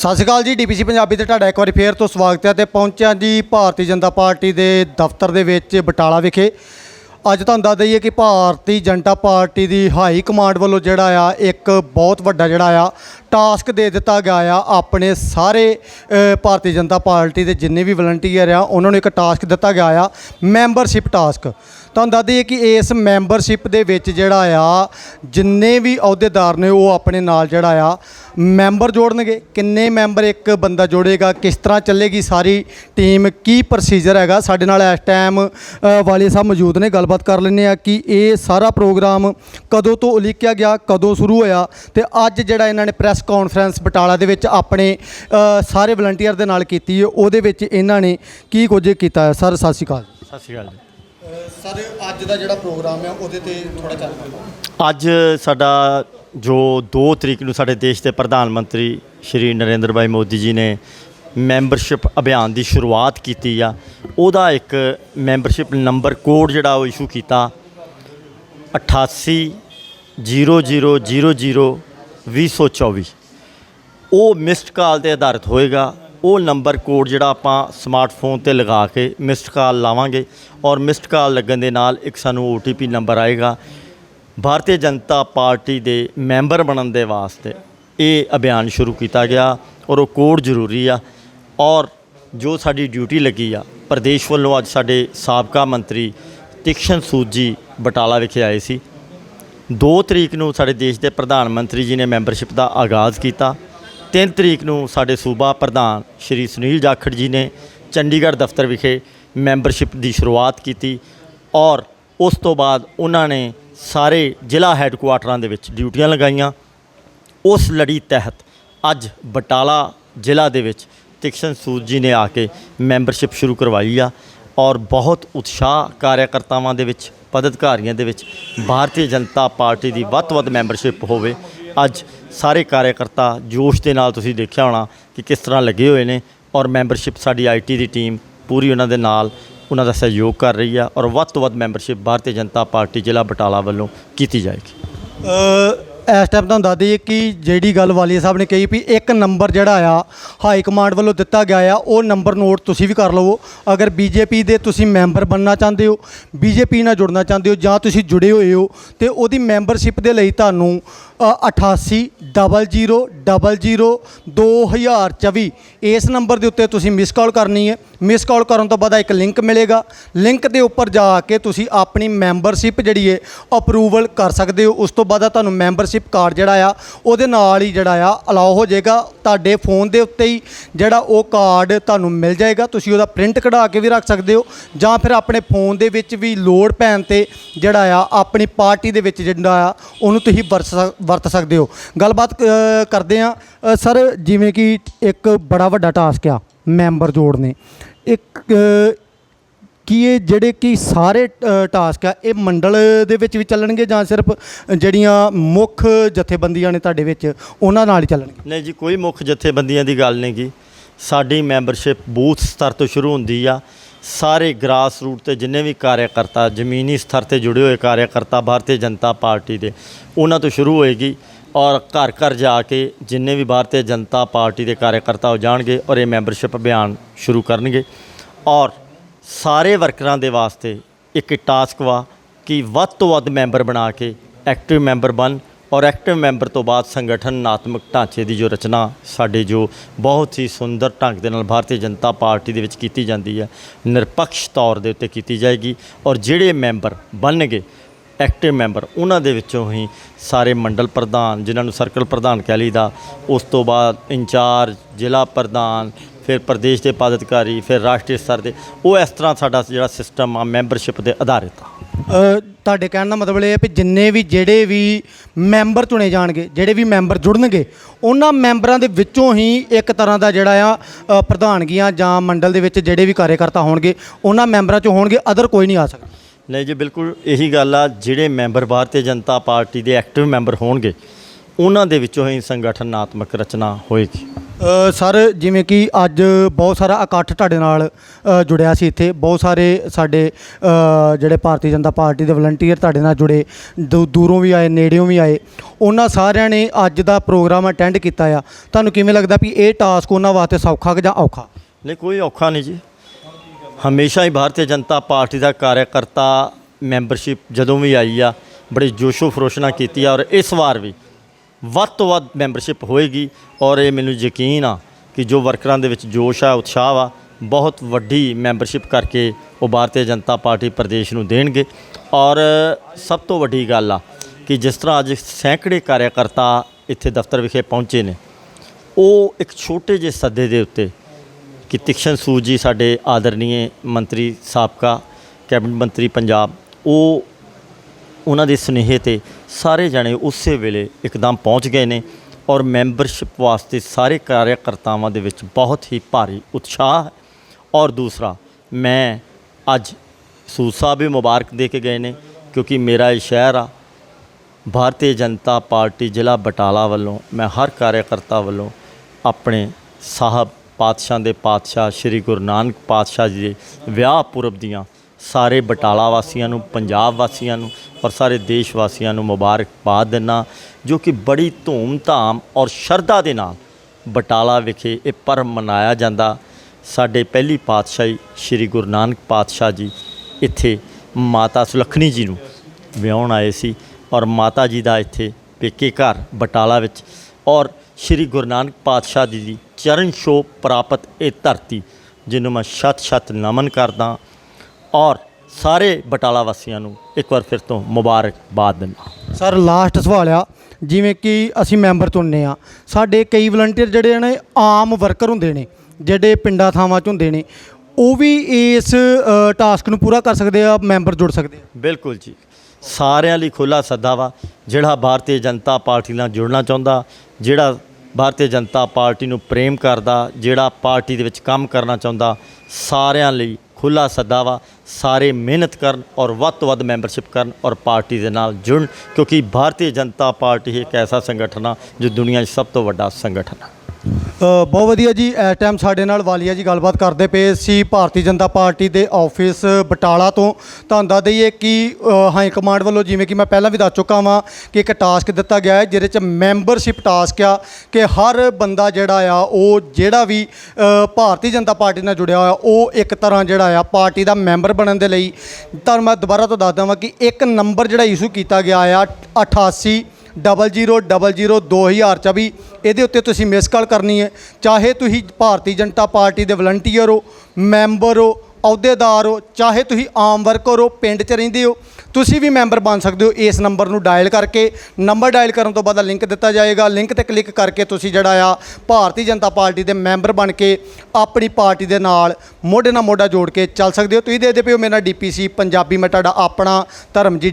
ਸਤਿ ਸ਼੍ਰੀ ਅਕਾਲ ਜੀ, ਡੀਪੀਸੀ ਪੰਜਾਬੀ ਤੇ ਤੁਹਾਡਾ ਇੱਕ ਵਾਰੀ ਫੇਰ ਤੋਂ ਸਵਾਗਤ ਹੈ ਤੇ ਪਹੁੰਚਿਆ ਜੀ ਭਾਰਤੀ ਜਨਤਾ ਪਾਰਟੀ ਦੇ ਦਫ਼ਤਰ ਦੇ ਵਿੱਚ ਬਟਾਲਾ ਵਿਖੇ। ਅੱਜ ਤੁਹਾਨੂੰ ਦੱਸ ਦਈਏ ਕਿ ਭਾਰਤੀ ਜਨਤਾ ਪਾਰਟੀ ਦੀ ਹਾਈ ਕਮਾਂਡ ਵੱਲੋਂ ਜਿਹੜਾ ਆ, ਇੱਕ ਬਹੁਤ ਵੱਡਾ ਜਿਹੜਾ ਆ ਟਾਸਕ ਦੇ ਦਿੱਤਾ ਗਿਆ ਆ। ਆਪਣੇ ਸਾਰੇ ਭਾਰਤੀ ਜਨਤਾ ਪਾਰਟੀ ਦੇ ਜਿੰਨੇ ਵੀ ਵਲੰਟੀਅਰ ਆ ਉਹਨਾਂ ਨੂੰ ਇੱਕ ਟਾਸਕ ਦਿੱਤਾ ਗਿਆ ਆ ਮੈਂਬਰਸ਼ਿਪ ਟਾਸਕ ਤੁਹਾਨੂੰ ਦੱਸ ਦਈਏ ਕਿ ਇਸ ਮੈਂਬਰਸ਼ਿਪ ਦੇ ਵਿੱਚ ਜਿਹੜਾ ਆ ਜਿੰਨੇ ਵੀ ਅਹੁਦੇਦਾਰ ਨੇ ਉਹ ਆਪਣੇ ਨਾਲ ਜਿਹੜਾ ਆ ਮੈਂਬਰ ਜੋੜਨਗੇ। ਕਿੰਨੇ ਮੈਂਬਰ ਇੱਕ ਬੰਦਾ ਜੋੜੇਗਾ ਕਿਸ ਤਰ੍ਹਾਂ ਚੱਲੇਗੀ ਸਾਰੀ ਟੀਮ ਕੀ ਪ੍ਰੋਸੀਜਰ ਹੈਗਾ। ਸਾਡੇ ਨਾਲ ਇਸ ਟਾਈਮ ਅ, ਵਾਲੇ ਸਾਹਿਬ ਮੌਜੂਦ ਨੇ ਗੱਲਬਾਤ ਕਰ ਲੈਂਦੇ ਆ ਕਿ ਇਹ ਸਾਰਾ ਪ੍ਰੋਗਰਾਮ ਕਦੋਂ ਤੋਂ ਉਲੀਕਿਆ ਗਿਆ ਕਦੋਂ ਸ਼ੁਰੂ ਹੋਇਆ ਤੇ ਅੱਜ ਜਿਹੜਾ ਇਹਨਾਂ ਨੇ ਪ੍ਰੈਸ ਕਾਨਫਰੰਸ ਬਟਾਲਾ ਦੇ ਵਿੱਚ ਆਪਣੇ ਸਾਰੇ ਵਲੰਟੀਅਰ ਦੇ ਨਾਲ ਕੀਤੀ ਹੈ। ਉਹਦੇ ਵਿੱਚ ਇਹਨਾਂ ਨੇ ਕੀ ਕੁਝ ਕੀਤਾ ਹੈ? ਸਰ ਸਤਿ ਸ਼੍ਰੀ ਅਕਾਲ ਸਤਿ ਸ਼੍ਰੀ ਅਕਾਲ ਜੀ। ਸਰ ਅੱਜ ਦਾ ਜਿਹੜਾ ਪ੍ਰੋਗਰਾਮ ਹੈ ਉਹਦੇ ਤੇ ਥੋੜਾ ਚੱਲ ਅੱਜ ਸਾਡਾ ਜੋ 2 ਤਰੀਕ ਨੂੰ ਸਾਡੇ ਦੇਸ਼ ਦੇ ਪ੍ਰਧਾਨ ਮੰਤਰੀ ਸ਼੍ਰੀ ਨਰਿੰਦਰ ਭਾਈ ਮੋਦੀ ਜੀ ਨੇ ਮੈਂਬਰਸ਼ਿਪ ਅਭਿਆਨ ਦੀ ਸ਼ੁਰੂਆਤ ਕੀਤੀ ਆ। ਉਹਦਾ ਇੱਕ ਮੈਂਬਰਸ਼ਿਪ ਨੰਬਰ ਕੋਡ ਜਿਹੜਾ ਉਹ ਇਸ਼ੂ ਕੀਤਾ। 88 0000 2024 ਉਹ ਮਿਸਡ ਕਾਲ ਤੇ ਆਧਾਰਿਤ ਹੋਏਗਾ। ਉਹ ਨੰਬਰ ਕੋਡ ਜਿਹੜਾ ਆਪਾਂ ਸਮਾਰਟਫੋਨ ਤੇ ਲਗਾ ਕੇ ਮਿਸਡ ਕਾਲ ਲਾਵਾਂਗੇ ਔਰ ਮਿਸਡ ਕਾਲ ਲੱਗਣ ਦੇ ਨਾਲ ਇੱਕ ਸਾਨੂੰ OTP ਨੰਬਰ ਆਏਗਾ। ਭਾਰਤੀ ਜਨਤਾ ਪਾਰਟੀ ਦੇ ਮੈਂਬਰ ਬਣਨ ਦੇ ਵਾਸਤੇ ਇਹ ਅਭਿਆਨ ਸ਼ੁਰੂ ਕੀਤਾ ਗਿਆ ਔਰ ਉਹ ਕੋਡ ਜ਼ਰੂਰੀ ਆ ਔਰ ਜੋ ਸਾਡੀ ਡਿਊਟੀ ਲੱਗੀ ਆ, ਪ੍ਰਦੇਸ਼ ਵੱਲੋਂ ਅੱਜ ਸਾਡੇ ਸਾਬਕਾ ਮੰਤਰੀ ਤਿਕਸ਼ਨ ਸੂਦ ਜੀ ਬਟਾਲਾ ਵਿਖੇ ਆਏ ਸੀ। 2 ਤਰੀਕ ਨੂੰ ਸਾਡੇ ਦੇਸ਼ ਦੇ ਪ੍ਰਧਾਨ ਮੰਤਰੀ ਜੀ ਨੇ ਮੈਂਬਰਸ਼ਿਪ ਦਾ ਆਗਾਜ਼ ਕੀਤਾ। 3 ਤਰੀਕ ਨੂੰ ਸਾਡੇ ਸੂਬਾ ਪ੍ਰਧਾਨ ਸ਼੍ਰੀ ਸੁਨੀਲ ਜਾਖੜ ਜੀ ਨੇ ਚੰਡੀਗੜ੍ਹ ਦਫ਼ਤਰ ਵਿਖੇ ਮੈਂਬਰਸ਼ਿਪ ਦੀ ਸ਼ੁਰੂਆਤ ਕੀਤੀ ਔਰ ਉਸ ਤੋਂ ਬਾਅਦ ਉਹਨਾਂ ਨੇ ਸਾਰੇ ਜ਼ਿਲ੍ਹਾ ਹੈੱਡਕੁਆਟਰਾਂ ਦੇ ਵਿੱਚ ਡਿਊਟੀਆਂ ਲਗਾਈਆਂ। ਉਸ ਲੜੀ ਤਹਿਤ ਅੱਜ ਬਟਾਲਾ ਜ਼ਿਲ੍ਹਾ ਦੇ ਵਿੱਚ ਤਿਕਸ਼ਨ ਸੂਦ ਜੀ ਨੇ ਆ ਕੇ ਮੈਂਬਰਸ਼ਿਪ ਸ਼ੁਰੂ ਕਰਵਾਈ ਆ ਔਰ ਬਹੁਤ ਉਤਸ਼ਾਹ ਕਾਰਿਆਕਰਤਾਵਾਂ ਦੇ ਵਿੱਚ ਪਦ ਅਧਿਕਾਰੀਆਂ ਦੇ ਵਿੱਚ ਭਾਰਤੀ ਜਨਤਾ ਪਾਰਟੀ ਦੀ ਵੱਧ ਤੋਂ ਵੱਧ ਮੈਂਬਰਸ਼ਿਪ ਹੋਵੇ। ਅੱਜ ਸਾਰੇ ਕਾਰਜਕਰਤਾ ਜੋਸ਼ ਦੇ ਨਾਲ ਤੁਸੀਂ ਦੇਖਿਆ ਹੋਣਾ ਕਿ ਕਿਸ ਤਰ੍ਹਾਂ ਲੱਗੇ ਹੋਏ ਨੇ ਔਰ ਮੈਂਬਰਸ਼ਿਪ ਸਾਡੀ ਆਈਟੀ ਦੀ ਟੀਮ ਪੂਰੀ ਉਹਨਾਂ ਦੇ ਨਾਲ ਉਹਨਾਂ ਦਾ ਸਹਿਯੋਗ ਕਰ ਰਹੀ ਆ ਔਰ ਵੱਧ ਤੋਂ ਵੱਧ ਮੈਂਬਰਸ਼ਿਪ ਭਾਰਤੀ ਜਨਤਾ ਪਾਰਟੀ ਜ਼ਿਲ੍ਹਾ ਬਟਾਲਾ ਵੱਲੋਂ ਕੀਤੀ ਜਾਏਗੀ। ਇਸ ਟਾਈਮ ਤੁਹਾਨੂੰ ਦੱਸ ਦਈਏ ਕਿ ਜਿਹੜੀ ਗੱਲ ਵਾਲੀਆ ਸਾਹਿਬ ਨੇ ਕਹੀ ਵੀ ਇੱਕ ਨੰਬਰ ਜਿਹੜਾ ਆ ਹਾਈ ਕਮਾਂਡ ਵੱਲੋਂ ਦਿੱਤਾ ਗਿਆ ਆ, ਉਹ ਨੰਬਰ ਨੋਟ ਤੁਸੀਂ ਵੀ ਕਰ ਲਵੋ। ਅਗਰ ਬੀਜੇਪੀ ਦੇ ਤੁਸੀਂ ਮੈਂਬਰ ਬਣਨਾ ਚਾਹੁੰਦੇ ਹੋ ਬੀਜੇਪੀ ਨਾਲ ਜੁੜਨਾ ਚਾਹੁੰਦੇ ਹੋ ਜਾਂ ਤੁਸੀਂ ਜੁੜੇ ਹੋਏ ਹੋ, ਤੇ ਉਹਦੀ ਮੈਂਬਰਸ਼ਿਪ ਦੇ ਲਈ ਤੁਹਾਨੂੰ ਅ, 88 00 00 2024 ਇਸ ਨੰਬਰ ਦੇ ਉੱਤੇ ਤੁਸੀਂ ਮਿਸ ਕਾਲ ਕਰਨੀ ਹੈ। ਮਿਸ ਕਾਲ ਕਰਨ ਤੋਂ ਬਾਅਦ ਇੱਕ ਲਿੰਕ ਮਿਲੇਗਾ। ਲਿੰਕ ਦੇ ਉੱਪਰ ਜਾ ਕੇ ਤੁਸੀਂ ਆਪਣੀ ਮੈਂਬਰਸ਼ਿਪ ਜਿਹੜੀ ਹੈ ਅਪਰੂਵਲ ਕਰ ਸਕਦੇ ਹੋ। ਉਸ ਤੋਂ ਬਾਅਦ ਤੁਹਾਨੂੰ ਮੈਂਬਰਸ਼ਿਪ ਕਾਰਡ ਜਿਹੜਾ ਆ ਉਹਦੇ ਨਾਲ ਹੀ ਜਿਹੜਾ ਆ ਅਲਾਓ ਹੋ ਜਾਏਗਾ। ਤੁਹਾਡੇ ਫੋਨ ਦੇ ਉੱਤੇ ਹੀ ਜਿਹੜਾ ਉਹ ਕਾਰਡ ਤੁਹਾਨੂੰ ਮਿਲ ਜਾਏਗਾ। ਤੁਸੀਂ ਉਹਦਾ ਪ੍ਰਿੰਟ ਕਢਾ ਕੇ ਵੀ ਰੱਖ ਸਕਦੇ ਹੋ। ਜਾਂ ਫਿਰ ਆਪਣੇ ਫੋਨ ਦੇ ਵਿੱਚ ਵੀ ਲੋਡ ਪੈਣ ਤੇ ਜਿਹੜਾ ਆ ਆਪਣੀ ਪਾਰਟੀ ਦੇ ਵਿੱਚ ਜਿਹੜਾ ਆ ਉਹਨੂੰ ਤੁਸੀਂ ਵਰਤ ਸਕ- ਵਰਤ ਸਕਦੇ ਹੋ। ਗੱਲਬਾਤ ਅ, ਕਰਦੇ ਆ ਸਰ ਜਿਵੇਂ ਕਿ ਇੱਕ ਬੜਾ ਵੱਡਾ ਟਾਸਕ ਆ ਮੈਂਬਰ ਜੋੜਨੇ ਇੱਕ ਅ, ਕੀ ਇਹ ਜਿਹੜੇ ਕਿ ਸਾਰੇ ਟਾਸਕ ਆ ਇਹ ਮੰਡਲ ਦੇ ਵਿੱਚ ਵੀ ਚੱਲਣਗੇ ਜਾਂ ਸਿਰਫ ਜਿਹੜੀਆਂ ਮੁੱਖ ਜਥੇਬੰਦੀਆਂ ਨੇ ਤੁਹਾਡੇ ਵਿੱਚ ਉਹਨਾਂ ਨਾਲ ਹੀ ਚੱਲਣਗੇ? ਨਹੀਂ ਜੀ ਕੋਈ ਮੁੱਖ ਜਥੇਬੰਦੀਆਂ ਦੀ ਗੱਲ ਨਹੀਂ ਗੀ। ਸਾਡੀ ਮੈਂਬਰਸ਼ਿਪ ਬੂਥ ਸਤਰ ਤੋਂ ਸ਼ੁਰੂ ਹੁੰਦੀ ਆ। ਸਾਰੇ ਗ੍ਰਾਸ ਰੂਟ ਤੇ ਜਿੰਨੇ ਵੀ ਕਾਰਿਆਕਰਤਾ, ਜ਼ਮੀਨੀ ਸਤਰ ਤੇ ਜੁੜੇ ਹੋਏ ਕਾਰਿਆਕਰਤਾ, ਭਾਰਤੀ ਜਨਤਾ ਪਾਰਟੀ ਦੇ, ਉਹਨਾਂ ਤੋਂ ਸ਼ੁਰੂ ਹੋਏਗੀ ਔਰ ਘਰ ਘਰ ਜਾ ਕੇ ਜਿੰਨੇ ਵੀ ਭਾਰਤੀ ਜਨਤਾ ਪਾਰਟੀ ਦੇ ਕਾਰਿਆਕਰਤਾ ਉਹ ਜਾਣਗੇ ਔਰ ਇਹ ਮੈਂਬਰਸ਼ਿਪ ਅਭਿਆਨ ਸ਼ੁਰੂ ਕਰਨਗੇ। ਔਰ ਸਾਰੇ ਵਰਕਰਾਂ ਦੇ ਵਾਸਤੇ ਇੱਕ ਟਾਸਕ ਵਾ ਕਿ ਵੱਧ ਤੋਂ ਵੱਧ ਮੈਂਬਰ ਬਣਾ ਕੇ ਐਕਟਿਵ ਮੈਂਬਰ ਬਣ ਔਰ ਐਕਟਿਵ ਮੈਂਬਰ ਤੋਂ ਬਾਅਦ ਸੰਗਠਨਾਤਮਕ ਢਾਂਚੇ ਦੀ ਜੋ ਰਚਨਾ ਸਾਡੇ ਜੋ ਬਹੁਤ ਹੀ ਸੁੰਦਰ ਢੰਗ ਦੇ ਨਾਲ ਭਾਰਤੀ ਜਨਤਾ ਪਾਰਟੀ ਦੇ ਵਿੱਚ ਕੀਤੀ ਜਾਂਦੀ ਹੈ, ਨਿਰਪੱਖ ਤੌਰ ਦੇ ਉੱਤੇ ਕੀਤੀ ਜਾਏਗੀ ਔਰ ਜਿਹੜੇ ਮੈਂਬਰ ਬਣਨਗੇ ਐਕਟਿਵ ਮੈਂਬਰ ਉਹਨਾਂ ਦੇ ਵਿੱਚੋਂ ਹੀ ਸਾਰੇ ਮੰਡਲ ਪ੍ਰਧਾਨ, ਜਿਨ੍ਹਾਂ ਨੂੰ ਸਰਕਲ ਪ੍ਰਧਾਨ ਕਹਿ ਲਈਦਾ, ਉਸ ਤੋਂ ਬਾਅਦ ਇੰਚਾਰਜ, ਜ਼ਿਲ੍ਹਾ ਪ੍ਰਧਾਨ, ਫਿਰ ਪ੍ਰਦੇਸ਼ ਦੇ ਪਦ ਅਧਿਕਾਰੀ ਫਿਰ ਰਾਸ਼ਟਰੀ ਸਤਰ ਦੇ, ਉਹ ਇਸ ਤਰ੍ਹਾਂ ਸਾਡਾ ਜਿਹੜਾ ਸਿਸਟਮ ਆ ਮੈਂਬਰਸ਼ਿਪ ਦੇ ਆਧਾਰਿਤ ਆ। ਤੁਹਾਡੇ ਕਹਿਣ ਦਾ ਮਤਲਬ ਇਹ ਹੈ ਵੀ ਜਿੰਨੇ ਵੀ ਜਿਹੜੇ ਵੀ ਮੈਂਬਰ ਚੁਣੇ ਜਾਣਗੇ, ਜਿਹੜੇ ਵੀ ਮੈਂਬਰ ਜੁੜਨਗੇ, ਉਹਨਾਂ ਮੈਂਬਰਾਂ ਦੇ ਵਿੱਚੋਂ ਹੀ ਇੱਕ ਤਰ੍ਹਾਂ ਦਾ ਜਿਹੜਾ ਆ ਪ੍ਰਧਾਨਗੀਆਂ ਜਾਂ ਮੰਡਲ ਦੇ ਵਿੱਚ ਜਿਹੜੇ ਵੀ ਕਾਰਜਕਰਤਾ ਹੋਣਗੇ, ਉਹਨਾਂ ਮੈਂਬਰਾਂ ਚੋਂ ਹੋਣਗੇ ਅਦਰ ਕੋਈ ਨਹੀਂ ਆ ਸਕਦਾ। ਨਹੀਂ ਜੀ, ਬਿਲਕੁਲ ਇਹੀ ਗੱਲ ਆ, ਜਿਹੜੇ ਮੈਂਬਰ ਭਾਰਤੀ ਜਨਤਾ ਪਾਰਟੀ ਦੇ ਐਕਟਿਵ ਮੈਂਬਰ ਹੋਣਗੇ, ਉਹਨਾਂ ਦੇ ਵਿੱਚੋਂ ਹੀ ਸੰਗਠਨਾਤਮਕ ਰਚਨਾ ਹੋਏਗੀ। ਸਰ ਜਿਵੇਂ ਕਿ ਅੱਜ ਬਹੁਤ ਸਾਰਾ ਇਕੱਠ ਤੁਹਾਡੇ ਨਾਲ ਅ, ਜੁੜਿਆ ਸੀ ਇੱਥੇ। ਬਹੁਤ ਸਾਰੇ ਸਾਡੇ ਅ, ਜਿਹੜੇ ਭਾਰਤੀ ਜਨਤਾ ਪਾਰਟੀ ਦੇ ਵਲੰਟੀਅਰ ਤੁਹਾਡੇ ਨਾਲ ਜੁੜੇ। ਦੂ- ਦੂਰੋਂ ਵੀ ਆਏ ਨੇੜਿਓਂ ਵੀ ਆਏ। ਉਹਨਾਂ ਸਾਰਿਆਂ ਨੇ ਅੱਜ ਦਾ ਪ੍ਰੋਗਰਾਮ ਅਟੈਂਡ ਕੀਤਾ ਆ। ਤੁਹਾਨੂੰ ਕਿਵੇਂ ਲੱਗਦਾ ਵੀ ਇਹ ਟਾਸਕ ਉਹਨਾਂ ਵਾਸਤੇ ਸੌਖਾ ਕਿ ਜਾਂ ਔਖਾ? ਨਹੀਂ ਕੋਈ ਔਖਾ ਨਹੀਂ ਜੀ। ਹਮੇਸ਼ਾ ਹੀ ਭਾਰਤੀ ਜਨਤਾ ਪਾਰਟੀ ਦਾ ਕਾਰਜਕਰਤਾ ਮੈਂਬਰਸ਼ਿਪ ਜਦੋਂ ਵੀ ਆਈ ਆ ਬੜੇ ਜੋਸ਼ੋ ਫਰੋਸ਼ ਨਾਲ ਕੀਤੀ ਆ ਔਰ ਇਸ ਵਾਰ ਵੀ ਵੱਧ ਤੋਂ ਵੱਧ ਮੈਂਬਰਸ਼ਿਪ ਹੋਏਗੀ ਔਰ ਇਹ ਮੈਨੂੰ ਯਕੀਨ ਆ ਕਿ ਜੋ ਵਰਕਰਾਂ ਦੇ ਵਿੱਚ ਜੋਸ਼ ਆ, ਉਤਸ਼ਾਹ ਆ, ਬਹੁਤ ਵੱਡੀ ਮੈਂਬਰਸ਼ਿਪ ਕਰਕੇ ਉਹ ਭਾਰਤੀ ਜਨਤਾ ਪਾਰਟੀ ਪ੍ਰਦੇਸ਼ ਨੂੰ ਦੇਣਗੇ। ਔਰ ਸਭ ਤੋਂ ਵੱਡੀ ਗੱਲ ਆ ਕਿ ਜਿਸ ਤਰ੍ਹਾਂ ਅੱਜ ਸੈਂਕੜੇ ਕਾਰਜਕਰਤਾ ਇੱਥੇ ਦਫ਼ਤਰ ਵਿਖੇ ਪਹੁੰਚੇ ਨੇ, ਉਹ ਇੱਕ ਛੋਟੇ ਜਿਹੇ ਸੱਦੇ ਦੇ ਉੱਤੇ ਕਿ ਤਿਕਸ਼ਨ ਸੂਦ ਜੀ ਸਾਡੇ ਆਦਰਨੀय ਮੰਤਰੀ ਸਾਬਕਾ ਕੈਬਨਿਟ ਮੰਤਰੀ ਪੰਜਾਬ, ਉਹ ਉਹਨਾਂ ਦੇ ਸੁਨੇਹੇ ਤੇ ਸਾਰੇ ਜਣੇ ਉਸੇ ਵੇਲੇ ਇੱਕਦਮ ਪਹੁੰਚ ਗਏ ਨੇ ਔਰ ਮੈਂਬਰਸ਼ਿਪ ਵਾਸਤੇ ਸਾਰੇ ਕਾਰਜਕਰਤਾਵਾਂ ਦੇ ਵਿੱਚ ਬਹੁਤ ਹੀ ਭਾਰੀ ਉਤਸ਼ਾਹ ਹੈ। ਔਰ ਦੂਸਰਾ, ਮੈਂ ਅੱਜ ਸੂਦ ਸਾਹਿਬ ਵੀ ਮੁਬਾਰਕ ਦੇ ਕੇ ਗਏ ਨੇ ਕਿਉਂਕਿ ਮੇਰਾ ਇਹ ਸ਼ਹਿਰ ਆ। ਭਾਰਤੀ ਜਨਤਾ ਪਾਰਟੀ ਜ਼ਿਲ੍ਹਾ ਬਟਾਲਾ ਵੱਲੋਂ ਮੈਂ ਹਰ ਕਾਰਜਕਰਤਾ ਵੱਲੋਂ ਆਪਣੇ ਸਾਹਿਬ ਪਾਤਸ਼ਾਹ ਦੇ ਪਾਤਸ਼ਾਹ, ਸ੍ਰੀ ਗੁਰੂ ਨਾਨਕ ਪਾਤਸ਼ਾਹ ਜੀ ਦੇ ਵਿਆਹ ਪੁਰਬ ਦੀਆਂ ਸਾਰੇ ਬਟਾਲਾ ਵਾਸੀਆਂ ਨੂੰ, ਪੰਜਾਬ ਵਾਸੀਆਂ ਨੂੰ ਔਰ ਸਾਰੇ ਦੇਸ਼ ਵਾਸੀਆਂ ਨੂੰ ਮੁਬਾਰਕਬਾਦ ਦਿੰਦਾ ਜੋ ਕਿ ਬੜੀ ਧੂਮ-ਧਾਮ ਔਰ ਸ਼ਰਧਾ ਦੇ ਨਾਲ ਬਟਾਲਾ ਵਿਖੇ ਇਹ ਪਰਮ ਮਨਾਇਆ ਜਾਂਦਾ। ਸਾਡੇ ਪਹਿਲੀ ਪਾਤਸ਼ਾਹੀ ਸ੍ਰੀ ਗੁਰੂ ਨਾਨਕ ਪਾਤਸ਼ਾਹ ਜੀ ਇੱਥੇ ਮਾਤਾ ਸੁਲੱਖਣੀ ਜੀ ਨੂੰ ਵਿਆਹਣ ਆਏ ਸੀ ਔਰ ਮਾਤਾ ਜੀ ਦਾ ਇੱਥੇ ਪੇਕੇ ਘਰ ਬਟਾਲਾ ਵਿੱਚ ਔਰ ਸ੍ਰੀ ਗੁਰੂ ਨਾਨਕ ਪਾਤਸ਼ਾਹ ਜੀ ਦੀ ਚਰਨ ਛੋਹ ਪ੍ਰਾਪਤ ਇਹ ਧਰਤੀ, ਜਿਹਨੂੰ ਮੈਂ ਛਤ ਸ਼ਤ ਨਮਨ ਕਰਦਾ ਔਰ ਸਾਰੇ ਬਟਾਲਾ ਵਾਸੀਆਂ ਨੂੰ ਇੱਕ ਵਾਰ ਫਿਰ ਤੋਂ ਮੁਬਾਰਕਬਾਦ ਦਿੰਦਾ ਸਰ ਲਾਸਟ ਸਵਾਲ ਆ। ਜਿਵੇਂ ਕਿ ਅਸੀਂ ਮੈਂਬਰ ਚੁਣਨੇ ਆ ਸਾਡੇ ਕਈ ਵਲੰਟੀਅਰ ਜਿਹੜੇ ਨੇ ਆਮ ਵਰਕਰ ਹੁੰਦੇ ਨੇ ਜਿਹੜੇ ਪਿੰਡਾਂ ਥਾਵਾਂ 'ਚ ਹੁੰਦੇ ਨੇ ਉਹ ਵੀ ਇਸ ਟਾਸਕ ਨੂੰ ਪੂਰਾ ਕਰ ਸਕਦੇ ਆ ਮੈਂਬਰ ਜੁੜ ਸਕਦੇ ਆ? ਬਿਲਕੁਲ ਜੀ। ਸਾਰਿਆਂ ਲਈ ਖੁੱਲਾ ਸੱਦਾ ਵਾ ਜਿਹੜਾ ਭਾਰਤੀ ਜਨਤਾ ਪਾਰਟੀ ਨਾਲ ਜੁੜਨਾ ਚਾਹੁੰਦਾ ਜਿਹੜਾ ਭਾਰਤੀ ਜਨਤਾ ਪਾਰਟੀ ਨੂੰ ਪ੍ਰੇਮ ਕਰਦਾ ਜਿਹੜਾ ਪਾਰਟੀ ਦੇ ਵਿੱਚ ਕੰਮ ਕਰਨਾ ਚਾਹੁੰਦਾ ਸਾਰਿਆਂ ਲਈ ਖੁੱਲਾ ਸੱਦਾ ਵਾ ਸਾਰੇ ਮਿਹਨਤ ਕਰਨ ਔਰ ਵੱਧ ਤੋਂ ਵੱਧ ਮੈਂਬਰਸ਼ਿਪ ਕਰਨ ਔਰ ਪਾਰਟੀ ਦੇ ਨਾਲ ਜੁੜਨ, ਕਿਉਂਕਿ ਭਾਰਤੀ ਜਨਤਾ ਪਾਰਟੀ ਇੱਕ ਐਸਾ ਸੰਗਠਨ ਆ ਜੋ ਦੁਨੀਆ 'ਚ ਸਭ ਤੋਂ ਵੱਡਾ ਸੰਗਠਨ ਆ। ਬਹੁਤ ਵਧੀਆ ਜੀ ਇਸ ਟਾਈਮ ਸਾਡੇ ਨਾਲ ਵਾਲੀਆ ਜੀ ਗੱਲਬਾਤ ਕਰਦੇ ਪਏ ਸੀ, ਭਾਰਤੀ ਜਨਤਾ ਪਾਰਟੀ ਦੇ ਆਫਿਸ ਬਟਾਲਾ ਤੋਂ। ਤੁਹਾਨੂੰ ਦੱਸ ਦਈਏ ਕਿ ਹਾਈ ਕਮਾਂਡ ਵੱਲੋਂ ਜਿਵੇਂ ਕਿ ਮੈਂ ਪਹਿਲਾਂ ਵੀ ਦੱਸ ਚੁੱਕਾ ਵਾਂ ਕਿ ਇੱਕ ਟਾਸਕ ਦਿੱਤਾ ਗਿਆ ਹੈ, ਜਿਹਦੇ ਚ ਮੈਂਬਰਸ਼ਿਪ ਟਾਸਕ ਆ ਕਿ ਹਰ ਬੰਦਾ ਜਿਹੜਾ ਆ, ਉਹ ਜਿਹੜਾ ਵੀ ਭਾਰਤੀ ਜਨਤਾ ਪਾਰਟੀ ਨਾਲ ਜੁੜਿਆ ਹੋਇਆ, ਉਹ ਇੱਕ ਤਰ੍ਹਾਂ ਜਿਹੜਾ ਆ, ਪਾਰਟੀ ਦਾ ਮੈਂਬਰ ਬਣਨ ਦੇ ਲਈ। ਤੁਹਾਨੂੰ ਮੈਂ ਦੁਬਾਰਾ ਤੋਂ ਦੱਸ ਦਵਾਂ ਕਿ ਇੱਕ ਨੰਬਰ ਜਿਹੜਾ ਇਸ਼ੂ ਕੀਤਾ ਗਿਆ ਆ 88 ਡਬਲ ਜ਼ੀਰੋ ਡਬਲ ਜ਼ੀਰੋ 2024 ਇਹਦੇ ਉੱਤੇ ਤੁਸੀਂ ਮਿਸ ਕਾਲ ਕਰਨੀ ਹੈ। ਚਾਹੇ ਤੁਸੀਂ ਭਾਰਤੀ ਜਨਤਾ ਪਾਰਟੀ ਦੇ ਵਲੰਟੀਅਰ ਹੋ ਮੈਂਬਰ ਹੋ, ਅਹੁਦੇਦਾਰ ਹੋ, ਚਾਹੇ ਤੁਸੀਂ ਆਮ ਵਰਕਰ ਹੋ, ਪਿੰਡ 'ਚ ਰਹਿੰਦੇ ਹੋ, ਤੁਸੀਂ ਵੀ ਮੈਂਬਰ ਬਣ ਸਕਦੇ ਹੋ ਇਸ ਨੰਬਰ ਨੂੰ ਡਾਇਲ ਕਰਕੇ। ਨੰਬਰ ਡਾਇਲ ਕਰਨ ਤੋਂ ਬਾਅਦ ਲਿੰਕ ਦਿੱਤਾ ਜਾਏਗਾ। ਲਿੰਕ ਤੇ ਕਲਿੱਕ ਕਰਕੇ ਤੁਸੀਂ ਜਿਹੜਾ ਆ ਭਾਰਤੀ ਜਨਤਾ ਪਾਰਟੀ ਦੇ ਮੈਂਬਰ ਬਣ ਕੇ ਆਪਣੀ ਪਾਰਟੀ ਦੇ ਨਾਲ ਮੋਢੇ ਨਾਲ ਮੋਢਾ ਜੋੜ ਕੇ ਚੱਲ ਸਕਦੇ ਹੋ। ਤੁਸੀਂ ਦੇਖਦੇ ਪਿਓ ਮੇਰਾ ਡੀਪੀਸੀ ਪੰਜਾਬੀ ਮੈਂ ਤੁਹਾਡਾ ਆਪਣਾ ਧਰਮਜੀ